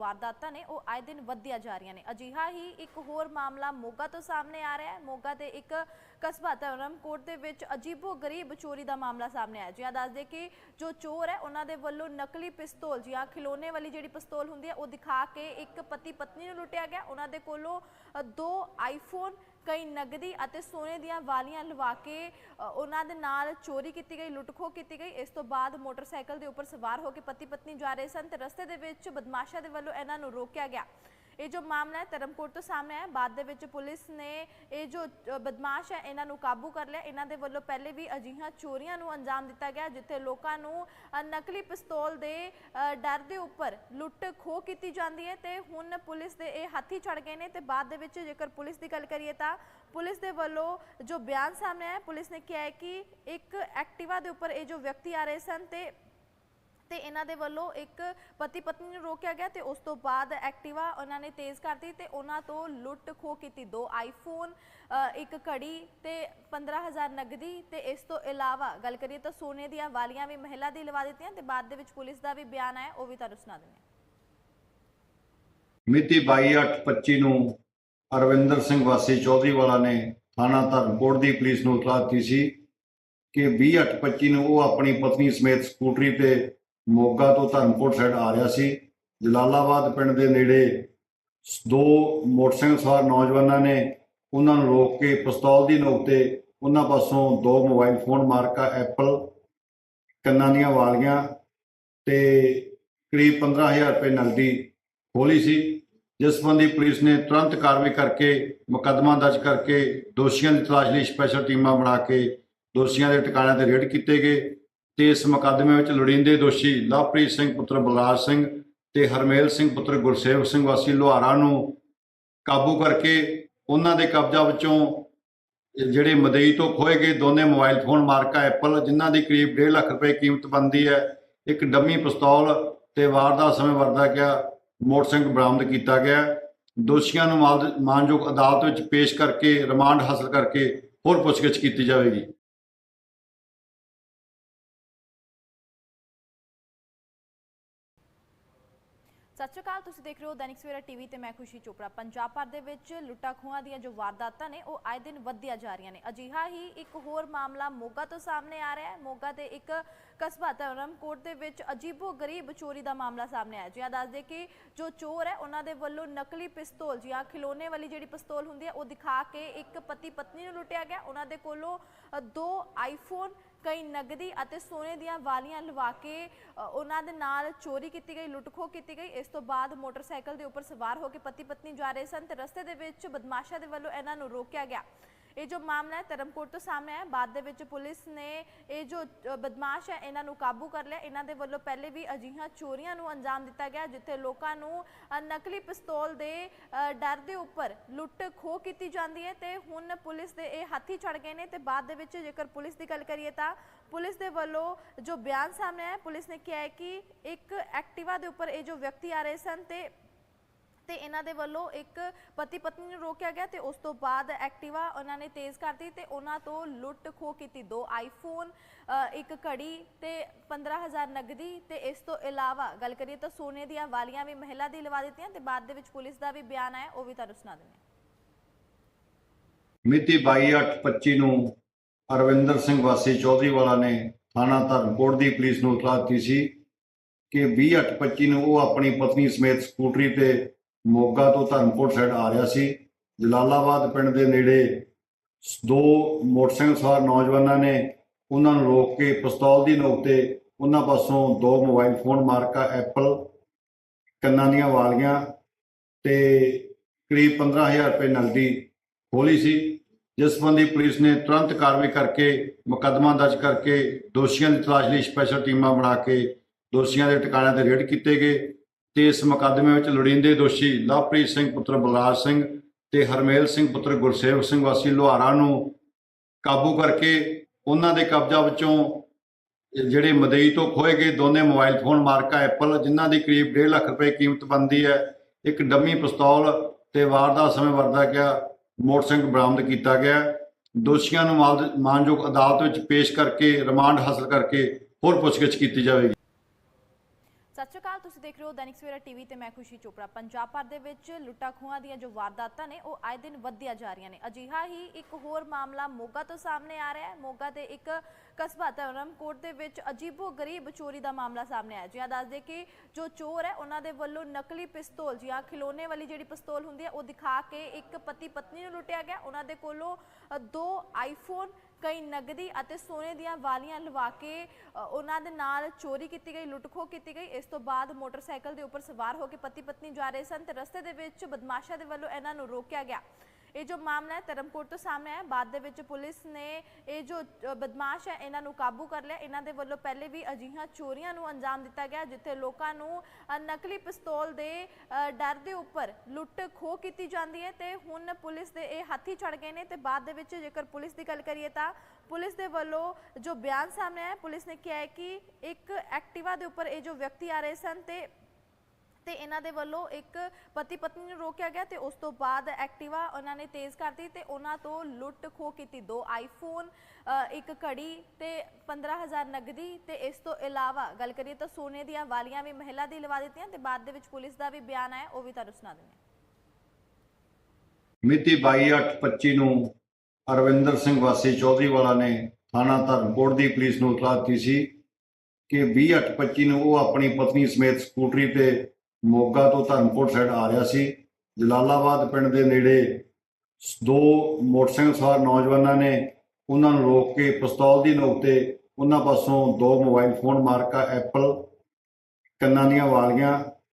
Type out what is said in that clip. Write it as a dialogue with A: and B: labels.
A: ਵਾਰਦਾਤਾਂ ਨੇ ਉਹ ਆਏ ਦਿਨ ਵਧਦੀਆਂ ਜਾ ਰਹੀਆਂ ਨੇ। ਅਜਿਹਾ ਹੀ ਇੱਕ ਹੋਰ ਮਾਮਲਾ ਮੋਗਾ ਤੋਂ ਸਾਹਮਣੇ ਆ ਰਿਹਾ ਹੈ। ਮੋਗਾ ਦੇ ਇੱਕ ਕਸਬਾ ਧਰਮਕੋਟ ਦੇ ਵਿੱਚ ਅਜੀਬੋ ਗਰੀਬ ਚੋਰੀ ਦਾ ਮਾਮਲਾ ਸਾਹਮਣੇ ਆਇਆ। ਜਿਹਾ ਦੱਸਦੇ ਕਿ ਜੋ ਚੋਰ ਹੈ, ਉਹਨਾਂ ਦੇ ਵੱਲੋਂ ਨਕਲੀ ਪਿਸਤੌਲ ਜਾਂ ਖਿਲੋਨੇ ਵਾਲੀ ਜਿਹੜੀ ਪਿਸਤੌਲ ਹੁੰਦੀ ਹੈ, ਉਹ ਦਿਖਾ ਕੇ ਇੱਕ ਪਤੀ ਪਤਨੀ ਨੂੰ ਲੁੱਟਿਆ ਗਿਆ। ਉਹਨਾਂ ਦੇ ਕੋਲੋਂ ਦੋ ਆਈਫੋਨ ਕਈ ਨਗਦੀ ਅਤੇ ਸੋਨੇ ਦੀਆਂ ਵਾਲੀਆਂ ਲਵਾ ਕੇ ਉਹਨਾਂ ਦੇ ਨਾਲ ਚੋਰੀ ਕੀਤੀ ਗਈ, ਲੁੱਟਖੋ ਕੀਤੀ ਗਈ। ਇਸ ਤੋਂ ਬਾਅਦ ਮੋਟਰਸਾਈਕਲ ਦੇ ਉੱਪਰ ਸਵਾਰ ਹੋ ਕੇ ਪਤੀ ਪਤਨੀ ਜਾ ਰਹੇ ਸਨ ਤੇ ਰਸਤੇ ਦੇ ਵਿੱਚ ਬਦਮਾਸ਼ਾਂ ਦੇ ਵੱਲੋਂ ਇਹਨਾਂ ਨੂੰ ਰੋਕਿਆ ਗਿਆ। ਇਹ ਜੋ ਮਾਮਲਾ ਹੈ, ਧਰਮਕੋਟ ਤੋਂ ਸਾਹਮਣੇ ਆਇਆ ਬਾਅਦ ਦੇ ਵਿੱਚ ਪੁਲਿਸ ਨੇ ਇਹ ਜੋ ਬਦਮਾਸ਼ ਹੈ, ਇਹਨਾਂ ਨੂੰ ਕਾਬੂ ਕਰ ਲਿਆ। ਇਹਨਾਂ ਦੇ ਵੱਲੋਂ ਪਹਿਲੇ ਵੀ ਅਜਿਹੀਆਂ ਚੋਰੀਆਂ ਨੂੰ ਅੰਜਾਮ ਦਿੱਤਾ ਗਿਆ, ਜਿੱਥੇ ਲੋਕਾਂ ਨੂੰ ਨਕਲੀ ਪਿਸਤੌਲ ਦੇ ਡਰ ਦੇ ਉੱਪਰ ਲੁੱਟ ਖੋਹ ਕੀਤੀ ਜਾਂਦੀ ਹੈ ਤੇ ਹੁਣ ਪੁਲਿਸ ਦੇ ਇਹ ਹੱਥੀ ਚੜ ਗਏ ਨੇ ਤੇ ਬਾਅਦ ਦੇ ਵਿੱਚ ਜੇਕਰ ਪੁਲਿਸ ਦੀ ਗੱਲ ਕਰੀਏ ਤਾਂ ਪੁਲਿਸ ਦੇ ਵੱਲੋਂ ਜੋ ਬਿਆਨ ਸਾਹਮਣੇ ਆਇਆ, ਪੁਲਿਸ ਨੇ ਕਿਹਾ ਹੈ ਕਿ ਇੱਕ ਐਕਟਿਵਾ ਦੇ ਉੱਪਰ ਇਹ ਜੋ ਵਿਅਕਤੀ ਆ ਰਹੇ ਸਨ ਤੇ ਤੇ ਇਹਨਾਂ ਦੇ ਵੱਲੋਂ ਇੱਕ ਪਤੀ ਪਤਨੀ ਨੂੰ ਰੋਕਿਆ ਗਿਆ ਤੇ ਉਸ ਤੋਂ ਬਾਅਦ ਐਕਟਿਵਾ ਉਹਨਾਂ ਨੇ ਤੇਜ਼ ਕਰਤੀ ਤੇ ਉਹਨਾਂ ਤੋਂ ਲੁੱਟ ਖੋਹ ਕੀਤੀ ਦੋ ਆਈਫੋਨ ਇੱਕ ਘੜੀ ਤੇ 15000 ਨਗਦੀ ਤੇ ਇਸ ਤੋਂ ਇਲਾਵਾ ਗੱਲ ਕਰੀਏ ਤਾਂ ਸੋਨੇ ਦੀਆਂ ਵਾਲੀਆਂ ਵੀ ਮਹਿਲਾ ਦੀ ਲਵਾ ਦਿੱਤੀਆਂ ਤੇ ਬਾਅਦ ਦੇ ਵਿੱਚ ਪੁਲਿਸ ਦਾ ਵੀ ਬਿਆਨ ਆਇਆ, ਉਹ ਵੀ ਤੁਹਾਨੂੰ ਸੁਣਾ ਦਿੰਦੇ
B: ਮਿਤੀ 22/8/25 ਨੂੰ ਅਰਵਿੰਦਰ ਸਿੰਘ ਵਾਸੀ ਚੌਧਰੀ ਵਾਲਾ ਨੇ ਥਾਣਾ ਧਰਮਕੋਟ ਦੀ ਪੁਲਿਸ ਨੂੰ ਇਤਲਾਹ ਦਿੱਤੀ ਸੀ ਕਿ 20/8/25 ਨੂੰ ਉਹ ਆਪਣੀ ਪਤਨੀ ਸਮੇਤ ਸਕੂਟਰੀ ਤੇ ਮੋਗਾ ਤੋਂ ਧਰਮਕੋਟ ਸਾਈਡ ਆ ਰਿਹਾ ਸੀ। ਜਲਾਲਾਬਾਦ ਪਿੰਡ ਦੇ ਨੇੜੇ ਦੋ ਮੋਟਰਸਾਈਕਲ ਸਵਾਰ ਨੌਜਵਾਨਾਂ ਨੇ ਉਹਨਾਂ ਨੂੰ ਰੋਕ ਕੇ ਪਿਸਤੌਲ ਦੀ ਨੋਕ ਤੇ ਉਹਨਾਂ ਪਾਸੋਂ ਦੋ ਮੋਬਾਈਲ ਫੋਨ ਮਾਰਕਾ, ਐਪਲ, ਕੰਨਾਂ ਦੀਆਂ ਵਾਲੀਆਂ ਤੇ ਕਰੀਬ 15000 ਰੁਪਏ ਨਕਦੀ ਖੋਲੀ ਸੀ। ਜਿਸ ਸੰਬੰਧੀ ਪੁਲਿਸ ਨੇ ਤੁਰੰਤ ਕਾਰਵਾਈ ਕਰਕੇ ਮੁਕੱਦਮਾ ਦਰਜ ਕਰਕੇ ਦੋਸ਼ੀਆਂ ਦੀ ਤਲਾਸ਼ ਲਈ ਸਪੈਸ਼ਲ ਟੀਮਾਂ ਬਣਾ ਕੇ ਦੋਸ਼ੀਆਂ ਦੇ ਟਿਕਾਣਿਆਂ ਤੇ ਰੇਡ ਕੀਤੇ ਗਏ। ਤੇ ਇਸ ਮੁਕੱਦਮੇ ਵਿੱਚ ਲੋੜੀਂਦੇ ਦੋਸ਼ੀ ਲਵਪ੍ਰੀਤ ਸਿੰਘ ਪੁੱਤਰ ਬਲਰਾਜ ਸਿੰਘ ਤੇ ਹਰਮੇਲ ਸਿੰਘ ਪੁੱਤਰ ਗੁਰਸੇਵਕ ਸਿੰਘ ਵਾਸੀ ਲੋਹਾਰਾ ਨੂੰ ਕਾਬੂ ਕਰਕੇ ਉਹਨਾਂ ਦੇ ਕਬਜ਼ਾ ਵਿੱਚੋਂ ਜਿਹੜੇ ਮਦਈ ਤੋਂ ਖੋਏ ਗਏ ਦੋਨੇ ਮੋਬਾਈਲ ਫੋਨ ਮਾਰਕਾ ਐਪਲ, ਜਿਨ੍ਹਾਂ ਦੀ ਕਰੀਬ 1.5 ਲੱਖ ਰੁਪਏ ਕੀਮਤ ਬਣਦੀ ਹੈ, ਇੱਕ ਡੰਮੀ ਪਿਸਤੌਲ ਤੇ ਵਾਰਦਾਤ ਸਮੇਂ ਵਰਦਾ ਗਿਆ, ਮੋਟਰਸਾਈਕਲ ਬਰਾਮਦ ਕੀਤਾ ਗਿਆ। ਦੋਸ਼ੀਆਂ ਨੂੰ ਮਾਲ- ਮਾਨਯੋਗ ਅਦਾਲਤ ਵਿੱਚ ਪੇਸ਼ ਕਰਕੇ, ਰਿਮਾਂਡ ਹਾਸਲ ਕਰਕੇ ਹੋਰ ਪੁੱਛਗਿੱਛ ਕੀਤੀ ਜਾਵੇਗੀ।
A: ਸਤਿ ਸ਼੍ਰੀ ਅਕਾਲ, ਤੁਸੀਂ ਦੇਖ ਰਹੇ ਹੋ ਦੈਨਿਕ ਸਵੇਰਾ ਟੀਵੀ ਤੇ ਮੈਂ ਖੁਸ਼ੀ ਚੋਪੜਾ। ਪੰਜਾਬ ਭਰ ਦੇ ਵਿੱਚ ਲੁੱਟਾ ਖੋਹਾਂ ਦੀਆਂ ਜੋ ਵਾਰਦਾਤਾਂ ਨੇ, ਉਹ ਆਏ ਦਿਨ ਵੱਧਦੀਆਂ ਜਾ ਰਹੀਆਂ ਨੇ। ਅਜਿਹਾ ਹੀ ਇੱਕ ਹੋਰ ਮਾਮਲਾ ਮੋਗਾ ਤੋਂ ਸਾਹਮਣੇ ਆ ਰਿਹਾ ਹੈ। ਮੋਗਾ ਦੇ ਇੱਕ ਕਸਬਾ ਧਰਮਕੋਟ ਦੇ ਵਿੱਚ ਅਜੀਬੋ ਗਰੀਬ ਚੋਰੀ ਦਾ ਮਾਮਲਾ ਸਾਹਮਣੇ ਆਇਆ ਜਿਹਾ ਦੱਸਦੇ ਕਿ ਜੋ ਚੋਰ ਹੈ, ਉਹਨਾਂ ਦੇ ਵੱਲੋਂ ਨਕਲੀ ਪਿਸਤੌਲ, ਜਾਂ ਖਿਲੋਨੇ ਵਾਲੀ ਜਿਹੜੀ ਪਿਸਤੌਲ ਹੁੰਦੀ ਹੈ, ਉਹ ਦਿਖਾ ਕੇ ਇੱਕ ਪਤੀ ਪਤਨੀ ਨੂੰ ਲੁੱਟਿਆ ਗਿਆ। ਉਹਨਾਂ ਦੇ ਕੋਲੋਂ ਦੋ ਆਈਫੋਨ ਕਈ ਨਗਦੀ ਅਤੇ ਸੋਨੇ ਦੀਆਂ ਵਾਲੀਆਂ ਲਵਾ ਕੇ ਉਹਨਾਂ ਦੇ ਨਾਲ ਚੋਰੀ ਕੀਤੀ ਗਈ, ਲੁੱਟਖੋ ਕੀਤੀ ਗਈ। ਇਸ ਤੋਂ ਬਾਅਦ ਮੋਟਰਸਾਈਕਲ ਦੇ ਉੱਪਰ ਸਵਾਰ ਹੋ ਕੇ ਪਤੀ ਪਤਨੀ ਜਾ ਰਹੇ ਸਨ ਤੇ ਰਸਤੇ ਦੇ ਵਿੱਚ ਬਦਮਾਸ਼ਾਂ ਦੇ ਵੱਲੋਂ ਇਹਨਾਂ ਨੂੰ ਰੋਕਿਆ ਗਿਆ। ਇਹ ਜੋ ਮਾਮਲਾ ਹੈ, ਧਰਮਕੋਟ ਤੋਂ ਸਾਹਮਣੇ ਆਇਆ। ਬਾਅਦ ਦੇ ਵਿੱਚ ਪੁਲਿਸ ਨੇ ਇਹ ਜੋ ਬਦਮਾਸ਼ ਹੈ, ਇਹਨਾਂ ਨੂੰ ਕਾਬੂ ਕਰ ਲਿਆ। ਇਹਨਾਂ ਦੇ ਵੱਲੋਂ ਪਹਿਲੇ ਵੀ ਅਜਿਹੀਆਂ ਚੋਰੀਆਂ ਨੂੰ ਅੰਜਾਮ ਦਿੱਤਾ ਗਿਆ, ਜਿੱਥੇ ਲੋਕਾਂ ਨੂੰ ਨਕਲੀ ਪਿਸਤੌਲ ਦੇ ਡਰ ਦੇ ਉੱਪਰ ਲੁੱਟ ਖੋਹ ਕੀਤੀ ਜਾਂਦੀ ਹੈ ਤੇ ਹੁਣ ਪੁਲਿਸ ਦੇ ਇਹ ਹੱਥੀ ਚੜ ਗਏ ਨੇ ਤੇ ਬਾਅਦ ਦੇ ਵਿੱਚ ਜੇਕਰ ਪੁਲਿਸ ਦੀ ਗੱਲ ਕਰੀਏ ਤਾਂ ਪੁਲਿਸ ਦੇ ਵੱਲੋਂ ਜੋ ਬਿਆਨ ਸਾਹਮਣੇ ਆਇਆ, ਪੁਲਿਸ ਨੇ ਕਿਹਾ ਹੈ ਕਿ ਇੱਕ ਐਕਟਿਵਾ ਦੇ ਉੱਪਰ ਇਹ ਜੋ ਵਿਅਕਤੀ ਆ ਰਹੇ ਸਨ ਤੇ ਤੇ ਇਹਨਾਂ ਦੇ ਵੱਲੋਂ ਇੱਕ ਪਤੀ ਪਤਨੀ ਨੂੰ ਰੋਕਿਆ ਗਿਆ ਤੇ ਉਸ ਤੋਂ ਬਾਅਦ ਐਕਟਿਵਾ ਉਹਨਾਂ ਨੇ ਤੇਜ਼ ਕਰਤੀ ਤੇ ਉਹਨਾਂ ਤੋਂ ਲੁੱਟ ਖੋਹ ਕੀਤੀ ਦੋ ਆਈਫੋਨ ਇੱਕ ਘੜੀ ਤੇ 15000 ਨਗਦੀ ਤੇ ਇਸ ਤੋਂ ਇਲਾਵਾ ਗੱਲ ਕਰੀਏ ਤਾਂ ਸੋਨੇ ਦੀਆਂ ਵਾਲੀਆਂ ਵੀ ਮਹਿਲਾ ਦੀ ਲਵਾ ਦਿੱਤੀਆਂ ਤੇ ਬਾਅਦ ਦੇ ਵਿੱਚ ਪੁਲਿਸ ਦਾ ਵੀ ਬਿਆਨ ਆਇਆ, ਉਹ ਵੀ ਤੁਹਾਨੂੰ ਸੁਣਾ ਦਿੰਦੇ ਹਾਂ।
B: ਮਿਤੀ 22/8/25 ਨੂੰ ਅਰਵਿੰਦਰ ਸਿੰਘ ਵਾਸੀ ਚੌਧਰੀ ਵਾਲਾ ਨੇ ਥਾਣਾ ਧਰਮਕੋਟ ਦੀ ਪੁਲਿਸ ਨੂੰ ਇਤਲਾਹ ਦਿੱਤੀ ਸੀ ਕਿ 20/8/25 ਨੂੰ ਉਹ ਆਪਣੀ ਪਤਨੀ ਸਮੇਤ ਸਕੂਟਰੀ ਤੇ ਮੋਗਾ ਤੋਂ ਧਰਮਕੋਟ ਸਾਈਡ ਆ ਰਿਹਾ ਸੀ। ਜਲਾਲਾਬਾਦ ਪਿੰਡ ਦੇ ਨੇੜੇ ਦੋ ਮੋਟਰਸਾਈਕਲ ਸਵਾਰ ਨੌਜਵਾਨਾਂ ਨੇ ਉਹਨਾਂ ਨੂੰ ਰੋਕ ਕੇ ਪਿਸਤੌਲ ਦੀ ਨੋਕ ਤੇ ਉਹਨਾਂ ਪਾਸੋਂ ਦੋ ਮੋਬਾਈਲ ਫੋਨ, ਮਾਰਕਾ, ਐਪਲ ਕੰਨਾਂ ਦੀਆਂ ਵਾਲੀਆਂ ਤੇ ਕਰੀਬ 15000 ਰੁਪਏ ਨਕਦੀ ਖੋਲੀ ਸੀ। ਜਿਸ ਸੰਬੰਧੀ ਪੁਲਿਸ ਨੇ ਤੁਰੰਤ ਕਾਰਵਾਈ ਕਰਕੇ ਮੁਕੱਦਮਾ ਦਰਜ ਕਰਕੇ ਦੋਸ਼ੀਆਂ ਦੀ ਤਲਾਸ਼ ਲਈ ਸਪੈਸ਼ਲ ਟੀਮਾਂ ਬਣਾ ਕੇ ਦੋਸ਼ੀਆਂ ਦੇ ਟਿਕਾਣਿਆਂ ਤੇ ਰੇਡ ਕੀਤੇ ਗਏ। ਤੇ ਇਸ ਮੁਕੱਦਮੇ ਵਿੱਚ ਲੋੜੀਂਦੇ ਦੋਸ਼ੀ ਲਵਪ੍ਰੀਤ ਸਿੰਘ ਪੁੱਤਰ ਬਲਰਾਜ ਸਿੰਘ ਤੇ ਹਰਮੇਲ ਸਿੰਘ ਪੁੱਤਰ ਗੁਰਸੇਵ ਸਿੰਘ ਵਾਸੀ ਲੋਹਾਰਾ ਨੂੰ ਕਾਬੂ ਕਰਕੇ ਉਹਨਾਂ ਦੇ ਕਬਜ਼ਾ ਵਿੱਚੋਂ ਜਿਹੜੇ ਮਦਈ ਤੋਂ ਖੋਏ ਗਏ ਦੋਨੇ ਮੋਬਾਈਲ ਫੋਨ ਮਾਰਕਾ ਐਪਲ, ਜਿਨ੍ਹਾਂ ਦੀ ਕਰੀਬ 1.5 ਲੱਖ ਰੁਪਏ ਕੀਮਤ ਬਣਦੀ ਹੈ, ਇੱਕ ਡੰਮੀ ਪਿਸਤੌਲ ਤੇ ਵਾਰਦਾਤ ਸਮੇਂ ਵਰਦਾ ਗਿਆ ਮੋਟਰਸਾਈਕਲ ਬਰਾਮਦ ਕੀਤਾ ਗਿਆ। ਦੋਸ਼ੀਆਂ ਨੂੰ ਮਾਲ- ਮਾਨਯੋਗ ਅਦਾਲਤ ਵਿੱਚ ਪੇਸ਼ ਕਰਕੇ, ਰਿਮਾਂਡ ਹਾਸਲ ਕਰਕੇ ਹੋਰ ਪੁੱਛਗਿੱਛ ਕੀਤੀ ਜਾਵੇਗੀ।
A: ਸਤਿ ਸ਼੍ਰੀ ਅਕਾਲ, ਤੁਸੀਂ ਦੇਖ ਰਹੇ ਹੋ ਦੈਨਿਕ ਸਵੇਰਾ ਟੀਵੀ ਤੇ ਮੈਂ ਖੁਸ਼ੀ ਚੋਪੜਾ। ਪੰਜਾਬ ਭਰ ਦੇ ਵਿੱਚ ਲੁੱਟਾਂ ਖੋਹਾਂ ਦੀਆਂ ਜੋ ਵਾਰਦਾਤਾਂ ਨੇ, ਉਹ ਆਏ ਦਿਨ ਵੱਧਦੀਆਂ ਜਾ ਰਹੀਆਂ ਨੇ। ਅਜਿਹਾ ਹੀ ਇੱਕ ਹੋਰ ਮਾਮਲਾ ਮੋਗਾ ਤੋਂ ਸਾਹਮਣੇ ਆ ਰਿਹਾ ਹੈ। ਮੋਗਾ ਦੇ ਇੱਕ ਕਸਬਾ ਧਰਮਕੋਟ ਦੇ ਵਿੱਚ ਅਜੀਬੋ ਗਰੀਬ ਚੋਰੀ ਦਾ ਮਾਮਲਾ ਸਾਹਮਣੇ ਆਇਆ। ਜਿਹਾ ਦੱਸਦੇ ਕਿ ਜੋ ਚੋਰ ਹੈ, ਉਹਨਾਂ ਦੇ ਵੱਲੋਂ ਨਕਲੀ ਪਿਸਤੌਲ, ਜਾਂ ਖਿਲੋਨੇ ਵਾਲੀ ਜਿਹੜੀ ਪਿਸਤੌਲ ਹੁੰਦੀ ਹੈ, ਉਹ ਦਿਖਾ ਕੇ ਇੱਕ ਪਤੀ ਪਤਨੀ ਨੂੰ ਲੁੱਟਿਆ ਗਿਆ। ਉਹਨਾਂ ਦੇ ਕੋਲੋਂ ਦੋ ਆਈਫੋਨ ਕਈ ਨਗਦੀ ਅਤੇ ਸੋਨੇ ਦੀਆਂ ਵਾਲੀਆਂ ਲਵਾ ਕੇ ਉਹਨਾਂ ਦੇ ਨਾਲ ਚੋਰੀ ਕੀਤੀ ਗਈ, ਲੁੱਟਖੋ ਕੀਤੀ ਗਈ। ਇਸ ਤੋਂ ਬਾਅਦ ਮੋਟਰਸਾਈਕਲ ਦੇ ਉੱਪਰ ਸਵਾਰ ਹੋ ਕੇ ਪਤੀ ਪਤਨੀ ਜਾ ਰਹੇ ਸਨ ਤੇ ਰਸਤੇ ਦੇ ਵਿੱਚ ਬਦਮਾਸ਼ਾਂ ਦੇ ਵੱਲੋਂ ਇਹਨਾਂ ਨੂੰ ਰੋਕਿਆ ਗਿਆ। ਇਹ ਜੋ ਮਾਮਲਾ ਹੈ ਧਰਮਕੋਟ ਤੋਂ ਸਾਹਮਣੇ ਆਇਆ। ਬਾਅਦ ਦੇ ਵਿੱਚ ਪੁਲਿਸ ਨੇ ਇਹ ਜੋ ਅ, ਬਦਮਾਸ਼ ਹੈ ਇਹਨਾਂ ਨੂੰ ਕਾਬੂ ਕਰ ਲਿਆ। ਇਹਨਾਂ ਦੇ ਵੱਲੋਂ ਪਹਿਲੇ ਵੀ ਅਜਿਹੀਆਂ ਚੋਰੀਆਂ ਨੂੰ ਅੰਜਾਮ ਦਿੱਤਾ ਗਿਆ ਜਿੱਥੇ ਲੋਕਾਂ ਨੂੰ ਨਕਲੀ ਪਿਸਤੌਲ ਦੇ ਡਰ ਦੇ ਉੱਪਰ ਲੁੱਟ ਖੋਹ ਕੀਤੀ ਜਾਂਦੀ ਹੈ ਤੇ ਹੁਣ ਪੁਲਿਸ ਦੇ ਇਹ ਹੱਥੀ ਚੜ ਗਏ ਨੇ ਤੇ ਬਾਅਦ ਦੇ ਵਿੱਚ ਜੇਕਰ ਪੁਲਿਸ ਦੀ ਗੱਲ ਕਰੀਏ ਤਾਂ ਪੁਲਿਸ ਦੇ ਵੱਲੋਂ ਜੋ ਬਿਆਨ ਸਾਹਮਣੇ ਆਇਆ ਪੁਲਿਸ ਨੇ ਕਿਹਾ ਹੈ ਕਿ ਇੱਕ ਐਕਟਿਵਾ ਦੇ ਉੱਪਰ ਇਹ ਜੋ ਵਿਅਕਤੀ ਆ ਰਹੇ ਸਨ ਤੇ ਤੇ ਇਹਨਾਂ ਦੇ ਵੱਲੋਂ ਇੱਕ ਪਤੀ ਪਤਨੀ ਨੂੰ ਰੋਕਿਆ ਗਿਆ ਤੇ ਉਸ ਤੋਂ ਬਾਅਦ ਐਕਟਿਵਾ ਉਹਨਾਂ ਨੇ ਤੇਜ਼ ਕਰਤੀ ਤੇ ਉਹਨਾਂ ਤੋਂ ਲੁੱਟ ਖੋਹ ਕੀਤੀ ਦੋ ਆਈਫੋਨ ਇੱਕ ਘੜੀ ਤੇ 15000 ਨਗਦੀ ਤੇ ਇਸ ਤੋਂ ਇਲਾਵਾ ਗੱਲ ਕਰੀਏ ਤਾਂ ਸੋਨੇ ਦੀਆਂ ਵਾਲੀਆਂ ਵੀ ਮਹਿਲਾ ਦੀ ਲਵਾ ਦਿੱਤੀਆਂ ਤੇ ਬਾਅਦ ਦੇ ਵਿੱਚ ਪੁਲਿਸ ਦਾ ਵੀ ਬਿਆਨ ਆਇਆ, ਉਹ ਵੀ ਤੁਹਾਨੂੰ ਸੁਣਾ ਦਿੰਦੇ
B: ਮਿਤੀ 22/8/25 ਨੂੰ ਅਰਵਿੰਦਰ ਸਿੰਘ ਵਾਸੀ ਚੌਧਰੀ ਵਾਲਾ ਨੇ ਥਾਣਾ ਧਰਮਕੋਟ ਦੀ ਪੁਲਿਸ ਨੂੰ ਇਤਲਾਹ ਦਿੱਤੀ ਸੀ ਕਿ 20/8/25 ਨੂੰ ਉਹ ਆਪਣੀ ਪਤਨੀ ਸਮੇਤ ਸਕੂਟਰੀ ਤੇ ਮੋਗਾ ਤੋਂ ਧਰਮਕੋਟ ਸਾਈਡ ਆ ਰਿਹਾ ਸੀ। ਜਲਾਲਾਬਾਦ ਪਿੰਡ ਦੇ ਨੇੜੇ ਦੋ ਮੋਟਰਸਾਈਕਲ ਸਵਾਰ ਨੌਜਵਾਨਾਂ ਨੇ ਉਹਨਾਂ ਨੂੰ ਰੋਕ ਕੇ ਪਿਸਤੌਲ ਦੀ ਨੋਕ ਤੇ ਉਹਨਾਂ ਪਾਸੋਂ ਦੋ ਮੋਬਾਈਲ ਫੋਨ, ਮਾਰਕਾ, ਐਪਲ, ਕੰਨਾਂ ਦੀਆਂ ਵਾਲੀਆਂ